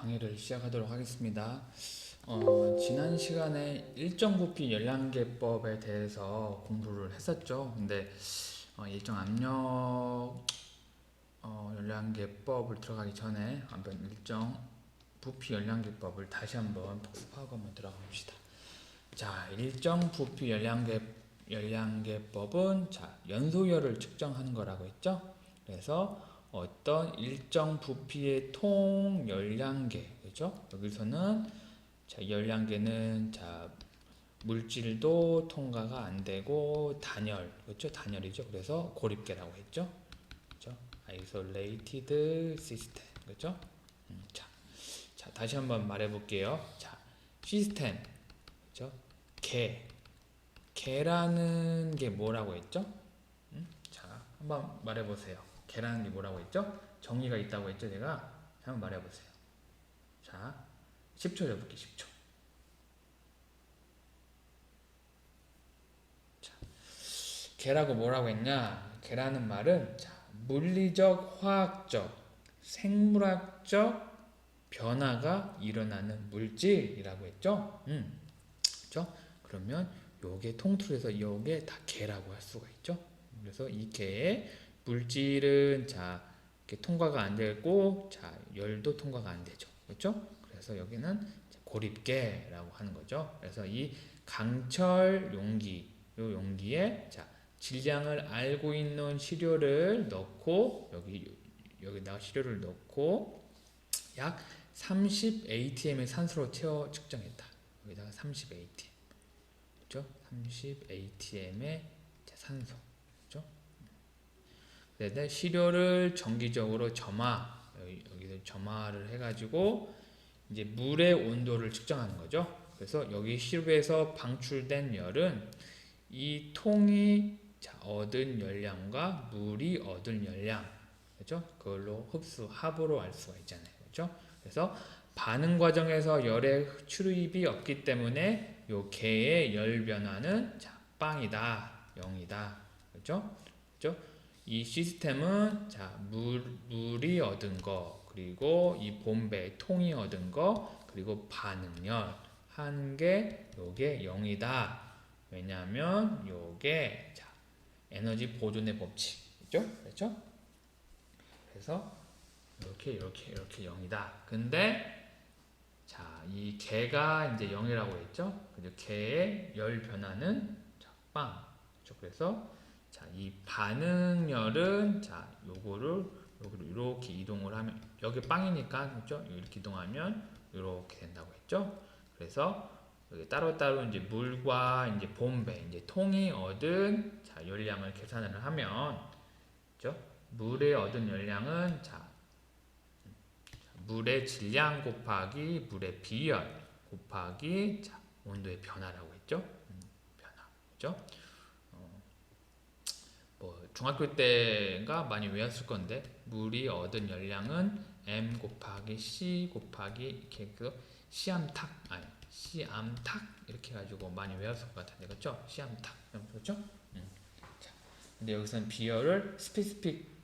강의를 시작하도록 하겠습니다. 어, 지난 시간에 일정 부피 열량계법에 대해서 공부를 했었죠. 근데 어, 일정 압력 어, 열량계법을 들어가기 전에 한번 일정 부피 열량계법을 다시 한번 복습하고 한번 들어가 봅시다. 자, 일정 부피 열량계 열량계법은 자 연소열을 측정하는 거라고 했죠. 그래서 어떤 일정 부피의 통 열량계 그죠? 여기서는 자 열량계는 자 물질도 통과가 안 되고 단열 그렇죠? 단열이죠. 그래서 고립계라고 했죠. 그렇죠? isolated system 그렇죠? 음, 자, 자 다시 한번 말해 볼게요. 자 시스템 그렇죠? 개 개라는 게 뭐라고 했죠? 음? 자 한번 말해 보세요. 게 뭐라고 했죠? 정의가 있다고 했죠, 제가? 한번 말해 보세요. 자, 10초 줘볼게, 10초. 자, 개라고 뭐라고 했냐? 개라는 말은 자, 물리적, 화학적, 생물학적 변화가 일어나는 물질이라고 했죠? 음, 그렇죠? 그러면 요게 통틀어 해서 요게 다 개라고 할 수가 있죠? 그래서 이 개의 물질은 자 이렇게 통과가 안 되고 자 열도 통과가 안 되죠. 그렇죠? 그래서 여기는 고립계라고 하는 거죠. 그래서 이 강철 용기 요 용기에 자 질량을 알고 있는 시료를 넣고 여기 여기다가 시료를 넣고 약 30 atm의 산소로 채워 측정했다. 여기다가 30 atm. 그렇죠? 30 atm의 산소. 그래서 시료를 정기적으로 점화 여기, 여기서 점화를 해가지고 이제 물의 온도를 측정하는 거죠. 그래서 여기 시료에서 방출된 열은 이 통이 자, 얻은 열량과 물이 얻은 열량 그렇죠? 그걸로 흡수 합으로 알 수가 있잖아요. 그렇죠? 그래서 반응 과정에서 열의 출입이 없기 때문에 요 개의 열 변화는 자, 빵이다. 0이다. 그렇죠? 그렇죠? 이 시스템은 자, 물, 물이 얻은 거 그리고 이 봄배 통이 얻은 거 그리고 반응열 한개 요게 0이다. 왜냐하면 요게 자, 에너지 보존의 법칙이죠? 그렇죠? 그래서 이렇게 이렇게 이렇게 0이다. 근데 자, 이 개가 이제 0이라고 했죠? 그죠? 개의 열 변화는 자, 빵. 그렇죠? 그래서 자, 이 반응열은 자, 요거를 여기로 이렇게 이동을 하면 여기 빵이니까 그렇죠? 이렇게 이동하면 이렇게 된다고 했죠? 그래서 여기 따로따로 이제 물과 이제 봄배 이제 통이 얻은 자, 열량을 계산을 하면 그렇죠? 물에 얻은 열량은 자, 물의 질량 곱하기 물의 비열 곱하기 자, 온도의 변화라고 했죠? 음, 변화. 그렇죠? 뭐 중학교 때가 많이 외웠을 건데 물이 얻은 열량은 m 곱하기 c 곱하기 이렇게 해서 시암탁 아니 시암탁 이렇게 해가지고 많이 외웠을 것 같은데 그렇죠? 시암탁 그렇죠? 음. 자, 근데 여기서는 비열을 스피스픽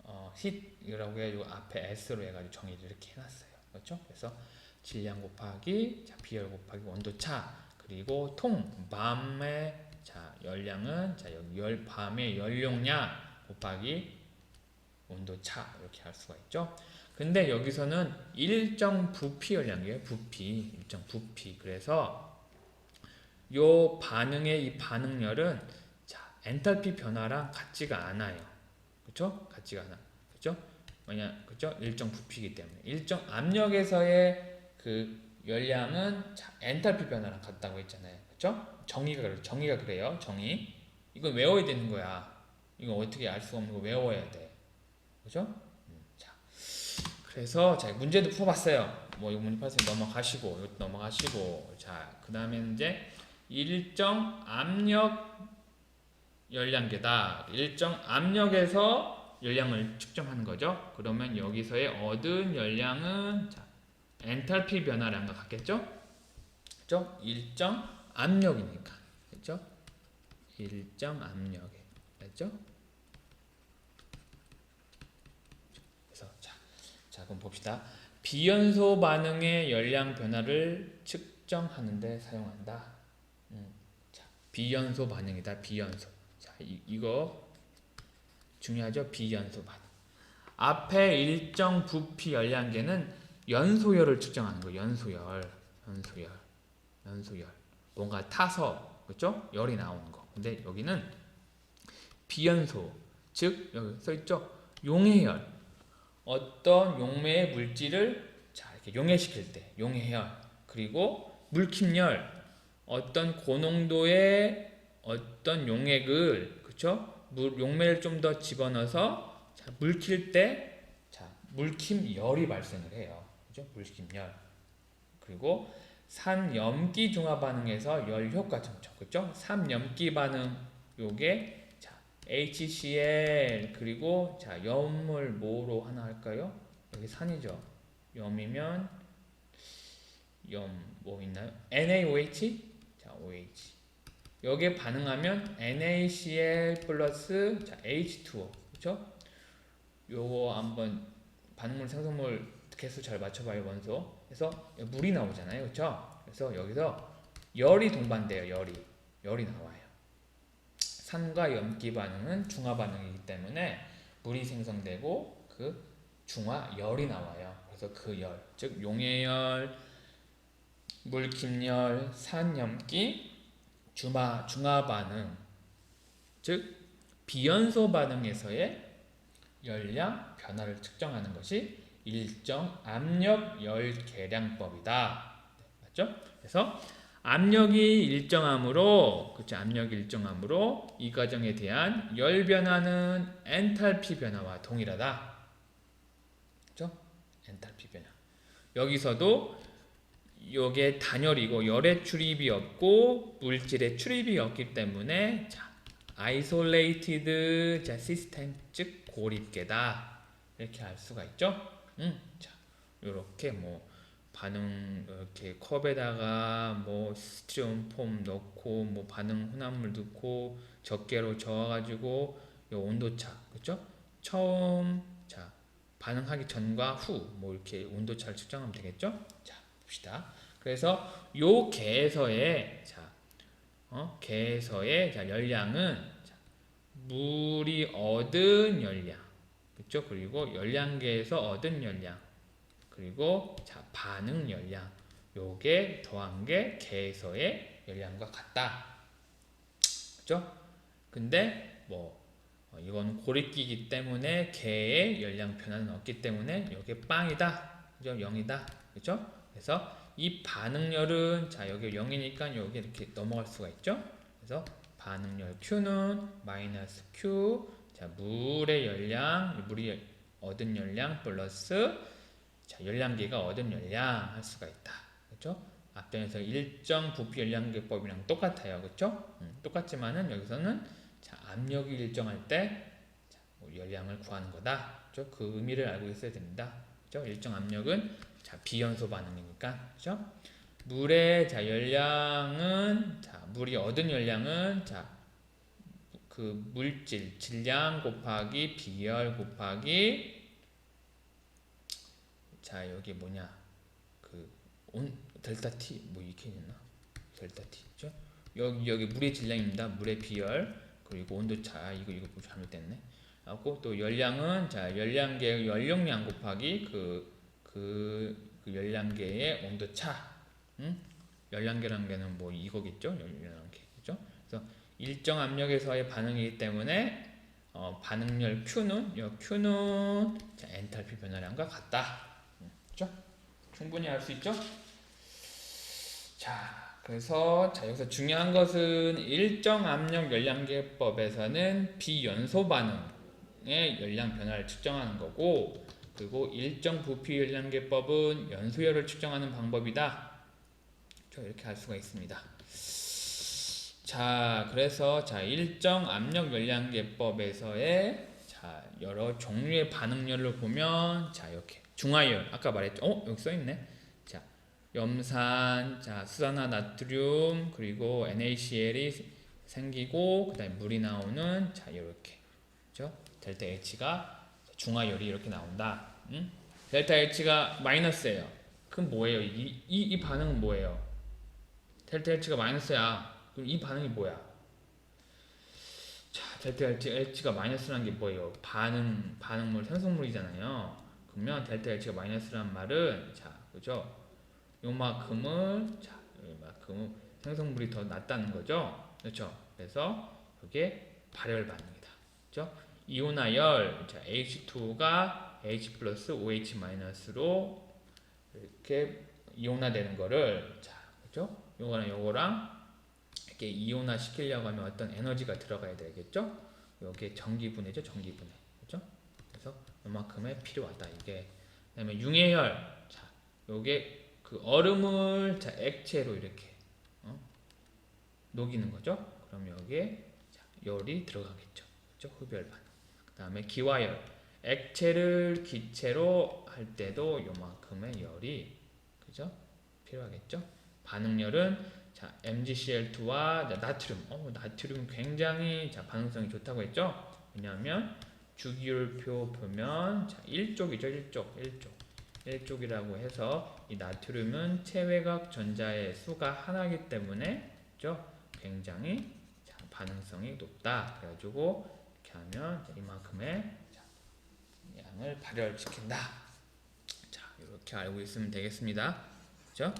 어, hit이라고 해가지고 앞에 s로 해가지고 정의를 이렇게 해놨어요 그렇죠? 그래서 질량 곱하기 자, 비열 곱하기 온도차 그리고 통 밤에 자, 열량은 자, 여기 열 밤의 열용량 곱하기 온도 차 이렇게 할 수가 있죠. 근데 여기서는 일정 부피 열량이에요. 부피, 일정 부피. 그래서 요 반응의 이 반응열은 자, 엔탈피 변화랑 같지가 않아요. 그렇죠? 같지가 않아. 그렇죠? 뭐냐? 그렇죠? 일정 부피이기 때문에 일정 압력에서의 그 열량은 자, 엔탈피 변화랑 같다고 했잖아요. 그렇죠? 정의가 그래 정의가 그래요. 정의. 이건 외워야 되는 거야. 이거 어떻게 알 수 없는 거 외워야 돼. 그죠? 음, 자, 그래서 자 문제도 풀어 봤어요. 뭐 이거 문제 풀었으니 넘어가시고 이것도 넘어가시고 자 그다음에 이제 일정 압력 열량계다. 일정 압력에서 열량을 측정하는 거죠. 그러면 여기서의 얻은 열량은 자, 엔탈피 변화량과 같겠죠? 그죠? 일정 압력이니까. 그죠? 일정 압력에. 됐죠? 그래서 자, 자 그럼 봅시다. 비연소 반응의 열량 변화를 측정하는데 사용한다. 음, 자, 비연소 반응이다. 비연소. 자, 이, 이거 중요하죠? 비연소 반응. 앞에 일정 부피 열량계는 연소열을 측정하는 거. 연소열, 연소열, 연소열. 뭔가 타서 그렇죠? 열이 나오는 거. 근데 여기는 비연소, 즉 여기 써 있죠? 용해열. 어떤 용매의 물질을 자 이렇게 용해시킬 때 용해열 그리고 물킴열 어떤 고농도의 어떤 용액을 그쵸 물 용매를 좀 더 집어넣어서 자, 물킬 때 자 물킴열이 발생을 해요 그죠 물킴열 그리고 산염기 중화 반응에서 열 효과 점점 그죠 산염기 반응 요게 HCl 그리고 자 염을 뭐로 하나 할까요? 여기 산이죠. 염이면 염 뭐 있나요? NaOH 자 OH 여기에 반응하면 NaCl 플러스 자 H2O 그렇죠? 요거 한번 반응물 생성물 개수 잘 맞춰봐요 원소. 그래서 물이 나오잖아요, 그렇죠? 그래서 여기서 열이 동반돼요, 열이 열이 나와요. 산과 염기 반응은 중화 반응이기 때문에 물이 생성되고 그 중화 열이 나와요. 그래서 그 열, 즉 용해열, 물김열, 산염기, 중화 중화 반응, 즉 비연소 반응에서의 열량 변화를 측정하는 것이 일정 압력 열 계량법이다. 맞죠? 그래서 압력이 일정하므로 그렇죠 압력이 일정하므로 이 과정에 대한 열 변화는 엔탈피 변화와 동일하다. 그렇죠? 엔탈피 변화. 여기서도 요게 단열이고 열의 출입이 없고 물질의 출입이 없기 때문에 자 아이솔레이티드 자 시스템 즉 고립계다 이렇게 알 수가 있죠. 음, 자 요렇게 뭐 반응 이렇게 컵에다가 뭐 스티로폼 폼 넣고 뭐 반응 혼합물 넣고 적게로 저어가지고 요 온도차 그죠? 처음 자 반응하기 전과 후 뭐 이렇게 온도차를 측정하면 되겠죠? 자 봅시다. 그래서 요 개에서의 자 어? 개에서의 자 열량은 자, 물이 얻은 열량 그죠? 그리고 열량계에서 얻은 열량 그리고 자 반응 열량 요게 더한 게 개에서의 열량과 같다. 그죠? 근데 뭐 어, 이건 고립기이기 때문에 개의 열량 변화는 없기 때문에 요게 빵이다. 그죠? 0이다. 그죠? 그래서 이 반응열은 자 여기 0이니까 여기 이렇게 넘어갈 수가 있죠? 그래서 반응열 Q는 마이너스 Q 자 물의 열량 물이 얻은 열량 플러스 자, 열량계가 얻은 열량 할 수가 있다. 그렇죠? 앞전에서 일정 부피 열량계법이랑 똑같아요. 그렇죠? 음, 똑같지만은 여기서는 자, 압력이 일정할 때 자, 뭐 열량을 구하는 거다. 그렇죠? 그 의미를 알고 있어야 됩니다. 그렇죠? 일정 압력은 자, 비연소 반응이니까. 그렇죠? 물의 자, 열량은 자, 물이 얻은 열량은 자, 그 물질 질량 곱하기 비열 곱하기 자 여기 뭐냐? 그 온 델타 T 뭐 이렇게 있나? 델타 T죠? 여기 여기 물의 질량입니다. 물의 비열. 그리고 온도 차 이거 이거 뭐 잘못됐네. 하고 또 열량은 자 열량계 연령량 곱하기 그, 그, 그 열량계의 온도 차. 응? 열량계라는 게는 뭐 이거겠죠? 열량계. 그죠? 그래서 일정 압력에서의 반응이기 때문에 어, 반응열 Q는 요 Q는 자, 엔탈피 변화량과 같다. 그죠? 충분히 알 수 있죠? 자, 그래서 자 여기서 중요한 것은 일정 압력 열량계법에서는 비연소 반응의 열량 변화를 측정하는 거고 그리고 일정 부피 열량계법은 연소열을 측정하는 방법이다. 저 이렇게 알 수가 있습니다. 자, 그래서 자 일정 압력 열량계법에서의 자 여러 종류의 반응열을 보면 자 이렇게 중화열 아까 말했죠. 어 여기 써 있네. 자 염산, 자 수산화 나트륨 그리고 NaCl이 생기고 그다음에 물이 나오는 자 이렇게 그죠? 델타 H가 중화열이 이렇게 나온다. 응? 델타 H가 마이너스예요. 그럼 뭐예요? 이, 이, 이 반응은 뭐예요? 델타 H가 마이너스야. 그럼 이 반응이 뭐야? 자, H, H가 마이너스라는 게 뭐예요? 반응, 반응물, 생성물이잖아요. 그러면 델타 H가 마이너스란 말은 자, 그죠? 요만큼을 자, 요만큼을 생성물이 더 낮다는 거죠. 그렇죠? 그래서 그게 발열 반응이다. 그렇죠? 이온화열 자, H2가 H 플러스 OH 마이너스로 이렇게 이온화되는 거를 자, 그죠? 요거랑 요거랑 이렇게 이온화 시키려고 하면 어떤 에너지가 들어가야 되겠죠? 요게 전기분해죠, 전기분해. 그죠? 그래서 요만큼의 필요하다 이게. 그 다음에 융해열. 자, 요게 그 얼음을 자, 액체로 이렇게 어? 녹이는 거죠. 그럼 여기에 자, 열이 들어가겠죠. 그죠? 흡열 반응. 그 다음에 기화열. 액체를 기체로 할 때도 요만큼의 열이 그죠? 필요하겠죠? 반응열은 자, MgCl2와 나트륨. 어, 나트륨 굉장히 자, 반응성이 좋다고 했죠? 왜냐하면 주기율표 보면 자, 1쪽이죠. 1쪽. 1쪽. 1쪽이라고 해서 이 나트륨은 체외각 전자의 수가 하나이기 때문에 그죠? 굉장히 자, 반응성이 높다. 그래가지고 이렇게 하면 자, 이만큼의 자, 양을 발열시킨다. 자, 이렇게 알고 있으면 되겠습니다. 그죠?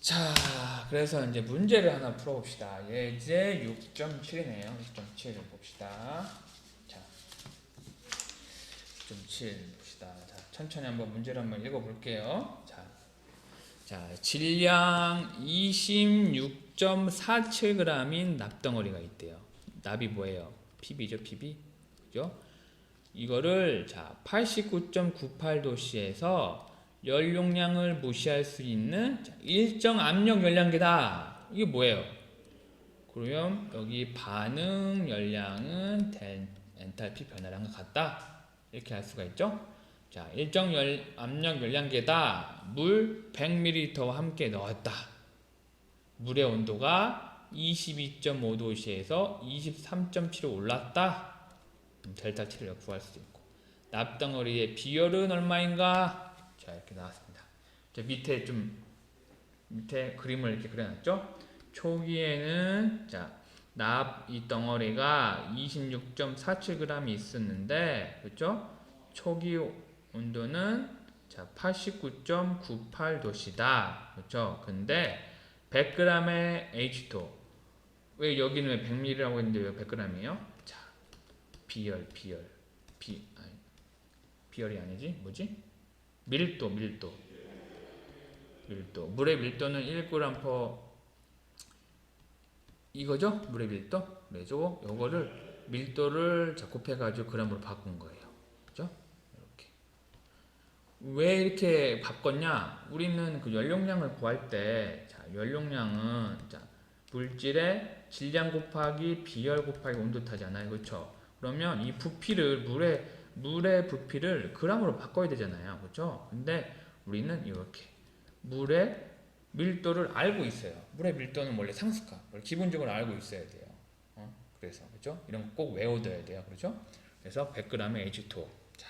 자, 그래서 이제 문제를 하나 풀어봅시다. 예제 6.7이네요. 6.7을 봅시다. 자, 6.7 봅시다. 자, 천천히 한번 문제를 한번 읽어볼게요. 자, 자 질량 26.47g인 납덩어리가 있대요. 납이 뭐예요? PB죠, PB. 그죠? 이거를 자 89.98도씨에서 연용량을 무시할 수 있는 자, 일정 압력 열량계다. 이게 뭐예요? 그러면 여기 반응 열량은 델, 엔탈피 변화량과 같다. 이렇게 할 수가 있죠. 자, 일정 열, 압력 열량계다. 물 100ml와 함께 넣었다. 물의 온도가 22.5도씨에서 23.7로 올랐다. 음, 델타 T를 구할 수도 있고. 납덩어리의 비열은 얼마인가? 자, 이렇게 나왔습니다. 자, 밑에 좀 밑에 그림을 이렇게 그려놨죠? 초기에는 자, 납 이 덩어리가 26.47g이 있었는데, 그렇죠? 초기 온도는 자, 89.98도시다. 그렇죠? 근데 100g의 H2 왜 여기는 왜 100ml라고 했는데 왜 100g이에요? 자, 비열, 비열, 비 아니, 비열이 아니지? 뭐지? 밀도, 밀도, 밀도. 물의 밀도는 1g per 이거죠? 물의 밀도. 그래서 요거를 밀도를 자 곱해 가지고 g으로 바꾼 거예요. 그죠? 이렇게. 왜 이렇게 바꿨냐? 우리는 그 연용량을 구할 때, 자, 연용량은 자, 물질의 질량 곱하기 비열 곱하기 온도 타잖아요. 그렇죠? 그러면 이 부피를 물의 물의 부피를 g으로 바꿔야 되잖아요. 그렇죠? 근데 우리는 이렇게 물의 밀도를 알고 있어요. 물의 밀도는 원래 상수값, 원래 기본적으로 알고 있어야 돼요. 어? 그래서 그렇죠? 이런 거 꼭 외워둬야 돼요. 그렇죠? 그래서 100g의 H2O. 자,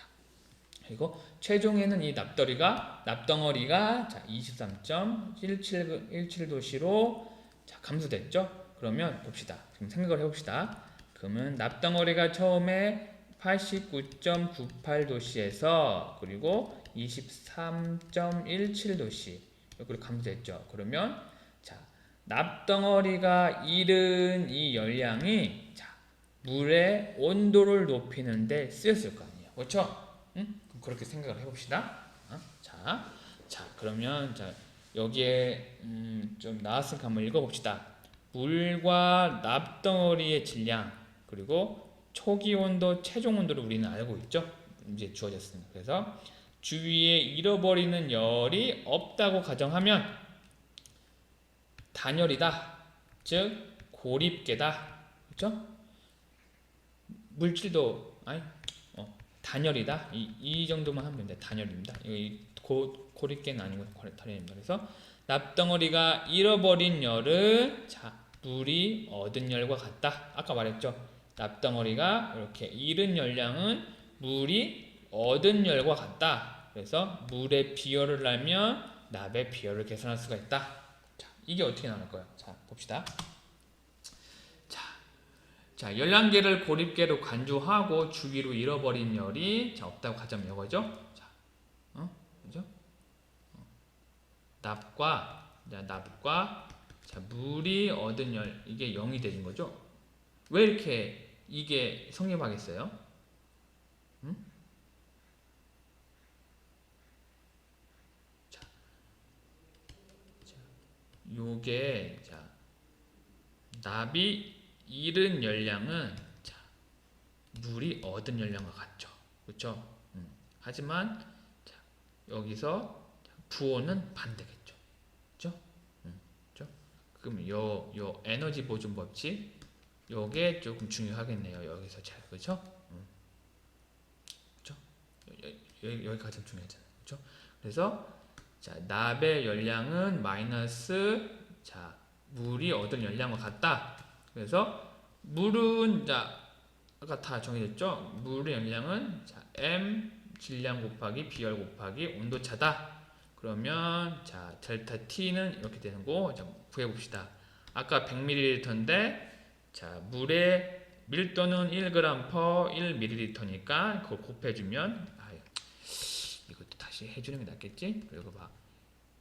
그리고 최종에는 이 납덩어리가 납덩어리가 자 23.17도씨로 자 감소됐죠? 그러면 봅시다. 지금 생각을 해봅시다. 그러면 납덩어리가 처음에 89.98도씨에서 그리고 23.17도씨 여기로 감소됐죠. 그러면 자 납덩어리가 잃은 이 열량이 자 물의 온도를 높이는데 쓰였을 거 아니에요. 그렇죠? 응? 그렇게 생각을 해봅시다. 어? 자, 자 그러면 자 여기에 음, 좀 나왔으니까 한번 읽어봅시다. 물과 납덩어리의 질량 그리고 초기 온도, 최종 온도를 우리는 알고 있죠. 이제 주어졌습니다. 그래서 주위에 잃어버리는 열이 없다고 가정하면 단열이다. 즉 고립계다. 그렇죠? 물질도 아니 어, 단열이다. 이, 이 정도만 하면 돼. 단열입니다. 이 고, 고립계는 아니고 단열입니다. 그래서 납덩어리가 잃어버린 열은 자 물이 얻은 열과 같다. 아까 말했죠. 납덩어리가 이렇게 잃은 열량은 물이 얻은 열과 같다. 그래서 물의 비열을 알면 납의 비열을 계산할 수가 있다. 자, 이게 어떻게 나올까요? 자, 봅시다. 자, 자 열량계를 고립계로 간주하고 주기로 잃어버린 열이 자, 없다고 가자면 이거죠. 자, 어, 그죠? 어. 납과 자, 납과 자, 물이 얻은 열 이게 0이 되는 거죠. 왜 이렇게 이게 성립하겠어요? 음? 자, 자, 요게 자 납이 잃은 열량은 자 물이 얻은 열량과 같죠, 그렇죠? 음. 하지만 자, 여기서 자, 부호는 반대겠죠, 그렇죠? 음, 그렇죠? 그럼 요 요 에너지 보존 법칙 요게 조금 중요하겠네요. 여기서 잘 그렇죠? 음. 그렇죠? 여기 가장 중요하잖아요. 그렇죠? 그래서 자 납의 열량은 마이너스 자 물이 얻은 열량과 같다. 그래서 물은 자 아까 다 정해졌죠? 물의 열량은 자 m 질량 곱하기 비열 곱하기 온도차다. 그러면 자 델타 t는 이렇게 되는 거 자, 구해 봅시다. 아까 100ml인데 자, 물의 밀도는 1g per 1ml니까 그걸 곱해주면 아, 이것도 다시 해주는 게 낫겠지? 그리고 봐.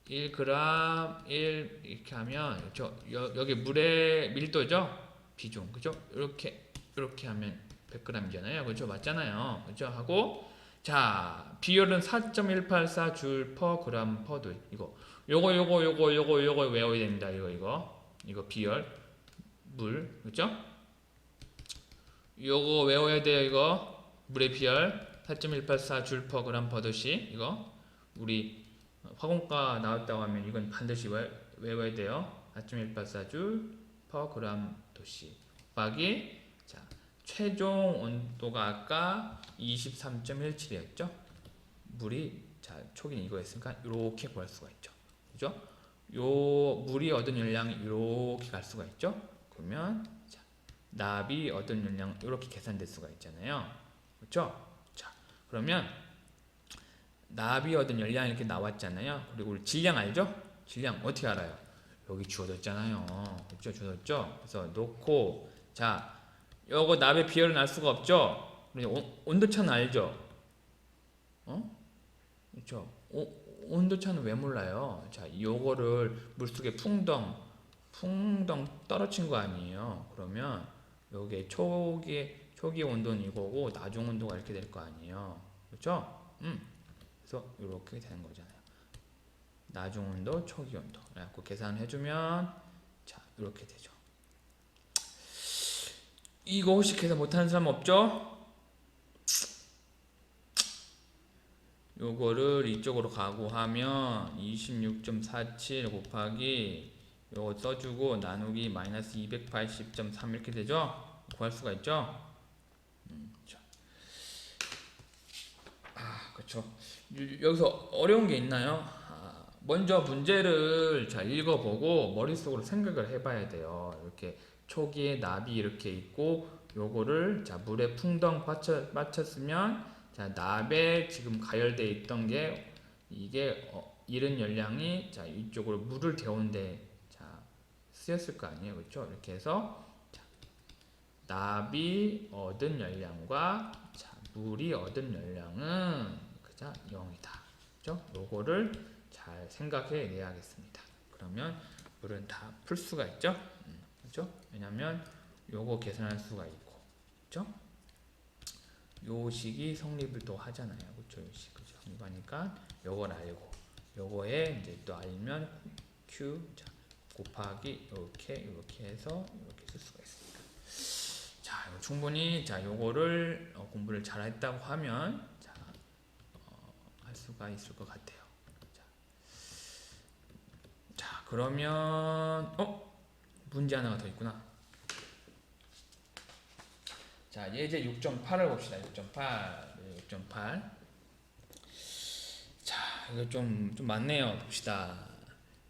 1g 1 이렇게 하면 저 여, 여기 물의 밀도죠? 비중 그죠? 이렇게 이렇게 하면 100g이잖아요. 그죠? 맞잖아요. 그죠? 하고 자 비율은 4.184줄 per gram per 도 이거 요거 요거 요거 요거 요거 외워야 됩니다. 이거 이거 이거 비율 물 그죠? 요거 외워야 돼요 이거. 물의 비열 4.184줄 gram per 도시 이거. 우리 화공과 나왔다고 하면 이건 반드시 외, 외워야 돼요. 4.184줄 per gram 도시 곱하기 자 최종 온도가 아까 23.17이었죠? 물이 자 초기는 이거였으니까 이렇게 구할 수가 있죠. 그죠? 요 물이 얻은 열량이 이렇게 갈 수가 있죠 그러면 자, 납이 얻은 열량 이렇게 계산될 수가 있잖아요. 그렇죠? 자, 그러면 납이 얻은 열량 이렇게 나왔잖아요. 그리고 우리 질량 알죠? 질량 어떻게 알아요? 여기 주어졌잖아요. 그렇죠? 주어졌죠? 그래서 놓고 자, 요거 납의 비열은 알 수가 없죠? 온도차는 알죠? 어? 그렇죠? 오- 온도차는 왜 몰라요? 자, 요거를 물속에 풍덩 풍덩 떨어진 거 아니에요. 그러면 요게 초기 초기 온도는 이거고 나중 온도가 이렇게 될 거 아니에요. 그렇죠? 음. 그래서 이렇게 되는 거잖아요. 나중 온도, 초기 온도. 그래갖고 계산해 주면 자 이렇게 되죠. 이거 혹시 계산 못하는 사람 없죠? 요거를 이쪽으로 가고 하면 26.47 곱하기 요거 써주고 나누기 마이너스 280.3 이렇게 되죠? 구할 수가 있죠? 음, 자. 아, 그렇죠. 유- 여기서 어려운 게 있나요? 아, 먼저 문제를 잘 읽어보고 머릿속으로 생각을 해봐야 돼요. 이렇게 초기에 납이 이렇게 있고 요거를 자 물에 풍덩 빠쳐, 빠쳤으면 자 납에 지금 가열돼 있던 게 이게 어, 이른 열량이 자 이쪽으로 물을 자 쓰였을 거 아니에요, 그렇죠? 이렇게 해서 자, 납이 얻은 열량과 자, 물이 얻은 열량은 그자 0이다. 그죠? 요거를 잘 생각해 내야겠습니다. 그러면 물은 다 풀 수가 있죠? 음, 그죠? 왜냐면 요거 계산할 수가 있고, 그죠? 요 식이 성립을 또 하잖아요. 그죠? 요 식, 그죠? 성립하니까 요걸 알고, 요거에 이제 또 알면 Q, 자, 곱하기 이렇게 이렇게 해서 이렇게 쓸 수가 있습니다. 자, 충분히 자 요거를 어, 공부를 잘했다고 하면 자, 어, 할 수가 있을 것 같아요. 자, 자 그러면 어 문제 하나가 더 있구나. 자, 예제 6.8을 봅시다. 6.8, 6.8. 자, 이거 좀, 좀 많네요. 봅시다.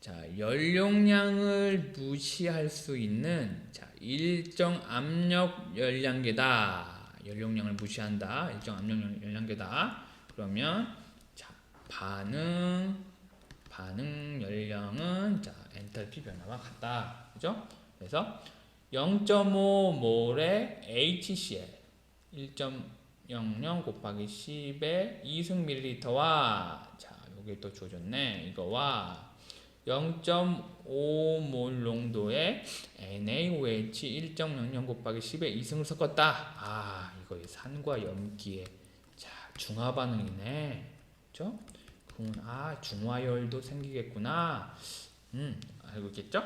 자, 연용량을 무시할 수 있는 자, 일정 압력 열량계다. 연용량을 무시한다. 일정 압력 열- 열량계다. 그러면 자, 반응 반응 연령은 자 엔탈피 변화와 같다. 그죠? 그래서 0.5몰의 HCl 1.00 곱하기 10의 2승 밀리리터와 자 여기 또 주어졌네 이거와 0.5몰 농도의 NaOH 1.00 곱하기 10의 2승을 섞었다. 아 이거 산과 염기의 자 중화 반응이네. 그죠? 그러면 아 중화열도 생기겠구나. 음 알고 있겠죠?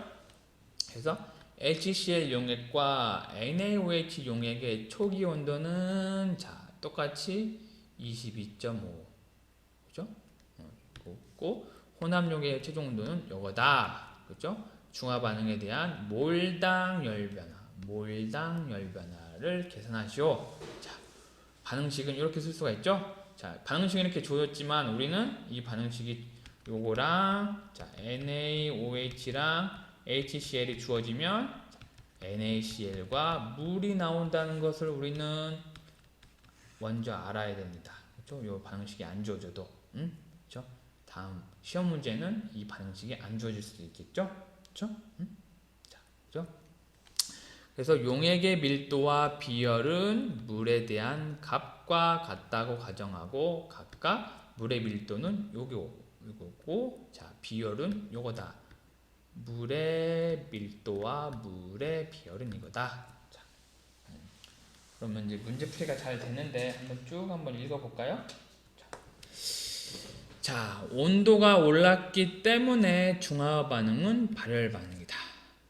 그래서 HCl 용액과 NaOH 용액의 초기 온도는 자 똑같이 22.5 그죠? 어, 고 혼합 용액의 최종 온도는 요거다 그죠? 중화 반응에 대한 몰당 열 변화 몰당 열 변화를 계산하시오. 자 반응식은 이렇게 쓸 수가 있죠? 자 반응식은 이렇게 줘졌지만 우리는 이 반응식이 요거랑 자 NaOH랑 HCl이 주어지면 NaCl과 물이 나온다는 것을 우리는 먼저 알아야 됩니다. 그렇죠? 요 반응식이 안 주어져도, 음, 그렇죠? 다음 시험 문제는 이 반응식이 안 주어질 수도 있겠죠, 그렇죠? 음? 자, 그렇죠? 그래서 용액의 밀도와 비열은 물에 대한 값과 같다고 가정하고 각각 물의 밀도는 요거 요거고, 자 비열은 요거다. 물의 밀도와 물의 비열은 이거다. 자, 음, 그러면 이제 문제 풀이가 잘 되는데 한번 쭉 한번 읽어볼까요? 자, 자, 온도가 올랐기 때문에 중화 반응은 발열 반응이다.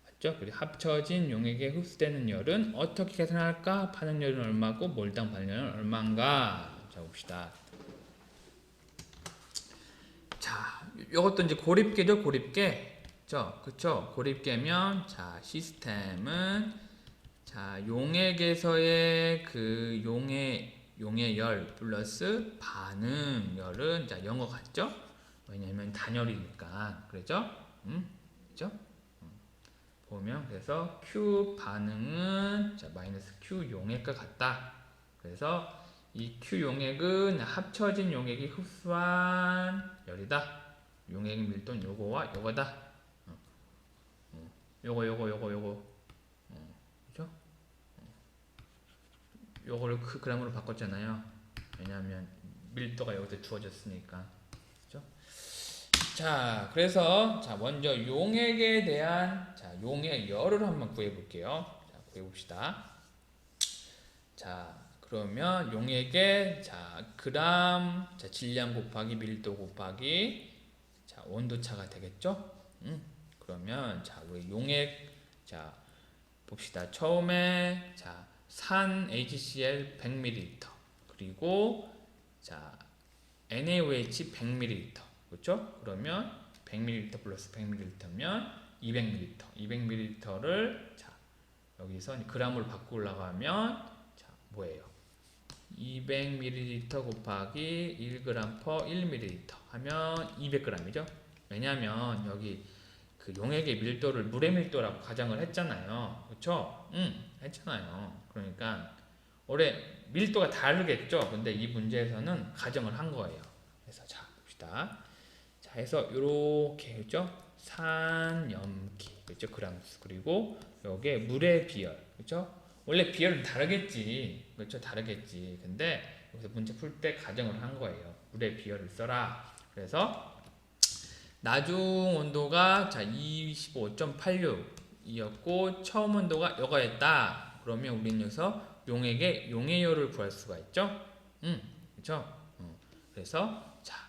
맞죠? 그리고 합쳐진 용액에 흡수되는 열은 어떻게 계산할까? 반응열은 얼마고 몰당 반응열은 얼마인가? 자, 봅시다. 자, 이것도 이제 고립계죠, 고립계. 그쵸? 그쵸? 고립계면 자 시스템은 자 용액에서의 그 용의 용의 열 플러스 반응 열은 자 영어 같죠? 왜냐면 단열이니까 그렇죠? 음? 음. 보면 그래서 Q 반응은 자 마이너스 Q 용액과 같다. 그래서 이 Q 용액은 합쳐진 용액이 흡수한 열이다. 용액 밀도는 요거와 요거다. 요거 요거 요거 요거 어, 그죠? 어. 요거를 그 그램으로 바꿨잖아요. 왜냐하면 밀도가 여기서 주어졌으니까. 그죠? 자, 그래서 자 먼저 용액에 대한 자 용액 열을 한번 구해 볼게요. 자, 구해 봅시다. 자, 그러면 용액의 자 그람 자 질량 곱하기 밀도 곱하기 자 온도 차가 되겠죠? 음. 그러면 자 우리 용액 자 봅시다. 처음에 자 산 HCl 100ml 그리고 자 NaOH 100ml 그렇죠? 그러면 100ml 플러스 100ml면 200ml 200ml를 자 여기서 그램으로 바꾸려고 하면 자 뭐예요? 200ml 곱하기 1g per 1ml 하면 200g이죠. 왜냐하면 여기 그 용액의 밀도를 물의 밀도라고 가정을 했잖아요. 그렇죠? 응, 했잖아요. 그러니까 올해 밀도가 다르겠죠. 근데 이 문제에서는 가정을 한 거예요. 그래서 자 봅시다. 자 해서 이렇게 했죠. 산염기 그렇죠? 그람수 그리고 여기에 물의 비열 그렇죠? 원래 비열은 다르겠지 그렇죠? 다르겠지. 근데 여기서 문제 풀 때 가정을 한 거예요. 물의 비열을 써라. 그래서 나중 온도가 자 25.86 이었고 처음 온도가 여가였다. 그러면 우리는 여기서 용액의 용해열을 구할 수가 있죠. 음, 그렇죠. 어. 그래서 자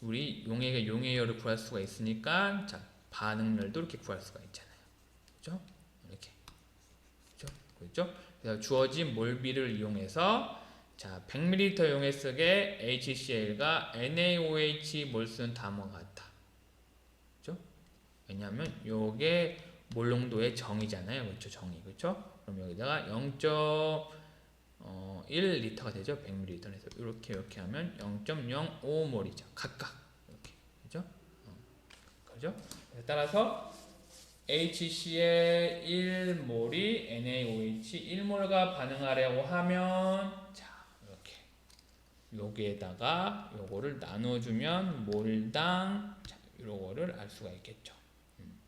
우리 용액의 용해열을 구할 수가 있으니까 자 반응열도 이렇게 구할 수가 있잖아요. 그렇죠? 이렇게 그렇죠? 그렇죠? 그래서 주어진 몰비를 이용해서 자, 100ml 용액 속에 HCl과 NaOH 몰수는 다음과 같다. 왜냐하면 요게 몰농도의 정의잖아요. 그렇죠? 정의. 그렇죠? 그럼 여기다가 0.1리터가 되죠. 100ml. 그래서 이렇게 이렇게 하면 0.05몰이죠. 각각. 이렇게. 그죠? 어. 그죠? 따라서 HCl 1몰이 NaOH 1몰과 반응하려고 하면 자 여기에다가 요거를 나눠 주면 몰당 자, 요거를 알 수가 있겠죠. 음.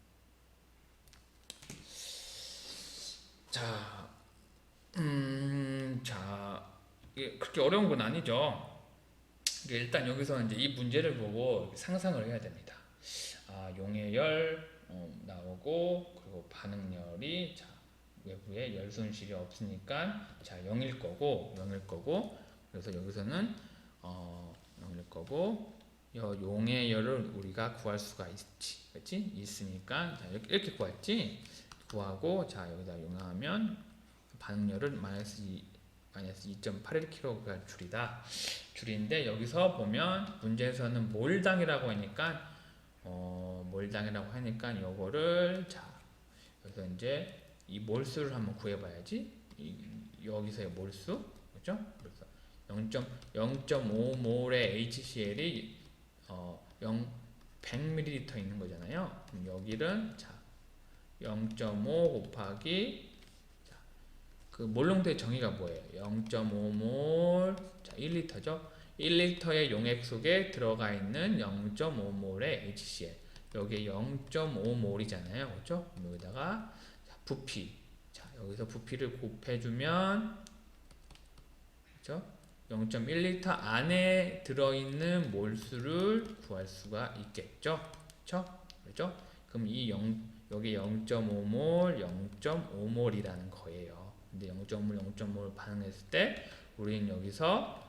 자, 음, 자, 이게 그렇게 어려운 건 아니죠. 일단 여기서 이제 이 문제를 보고 상상을 해야 됩니다. 아, 용해열 어, 나오고 그리고 반응열이 자 외부에 열 손실이 없으니까 자 0일 거고 0일 거고 그래서 여기서는 어 0일 거고 여 용의 열을 우리가 구할 수가 있지 그렇지 있으니까 자 이렇게, 이렇게 구했지 구하고 자 여기다 용하면 반응열은 마이너스 2 마이너스 2.81kg가 줄이다 줄인데 여기서 보면 문제에서는 몰당이라고 하니까 어 몰당이라고 하니까 요거를 자 여기서 이제 이 몰수를 한번 구해봐야지. 이, 여기서의 몰수, 그렇죠? 그래서 0.0.5몰의 HCl이 어, 0 100ml 있는 거잖아요. 그럼 여기는 자 0.5 곱하기 자, 그 몰롱도의 정의가 뭐예요? 0.5몰 자 1리터죠. 1리터의 용액 속에 들어가 있는 0.5몰의 HCl 여기에 0.5몰이잖아요. 그렇죠? 여기다가 자, 부피. 자, 여기서 부피를 곱해주면, 그죠? 0.1리터 안에 들어있는 몰수를 구할 수가 있겠죠? 그죠? 그죠? 그럼 이 0, 여기 0.5몰, 0.5몰이라는 거예요. 근데 0.5몰, 0.5몰 반응했을 때, 우리는 여기서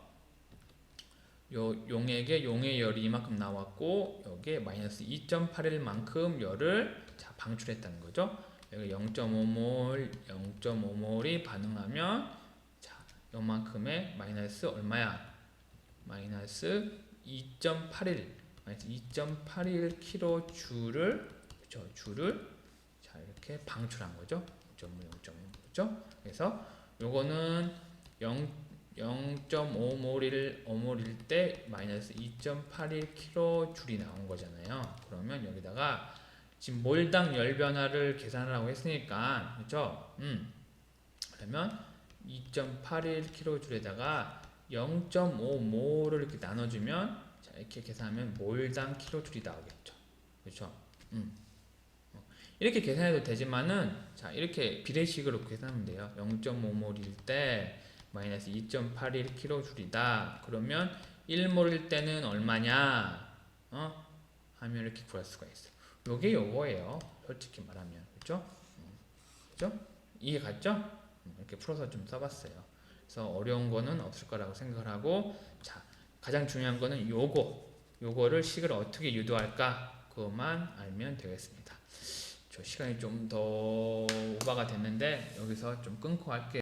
요 용액의 용의 열이 이만큼 나왔고 여기에 마이너스 2.81만큼 열을 자 방출했다는 거죠. 여기 0.5몰, 0.5몰이 반응하면 자, 요만큼의 마이너스 얼마야? 마이너스 2.81, 마이너스 2.81kg 줄을 그죠? 줄을 자 이렇게 방출한 거죠. 0.5, 0.5, 그죠? 그래서 요거는 0 0.5몰일 5몰일 때 마이너스 2.81kg 줄이 나온 거잖아요. 그러면 여기다가 지금 몰당 열 변화를 계산하라고 했으니까 그렇죠? 음. 그러면 2.81kg 줄에다가 0.5몰을 이렇게 나눠주면 자 이렇게 계산하면 몰당 킬로 줄이 나오겠죠. 그렇죠? 음. 어, 이렇게 계산해도 되지만은 자 이렇게 비례식으로 계산하면 돼요. 0.5몰일 때 마이너스 2.81kg 줄이다. 그러면 1몰일 때는 얼마냐? 어? 하면 이렇게 구할 수가 있어. 요게 요거예요. 솔직히 말하면. 그죠? 그죠? 이해 갔죠? 음, 이렇게 풀어서 좀 써봤어요. 그래서 어려운 거는 없을 거라고 생각을 하고, 자, 가장 중요한 거는 요거. 요거를 식을 어떻게 유도할까? 그것만 알면 되겠습니다. 저 시간이 좀 더 오바가 됐는데, 여기서 좀 끊고 할게요.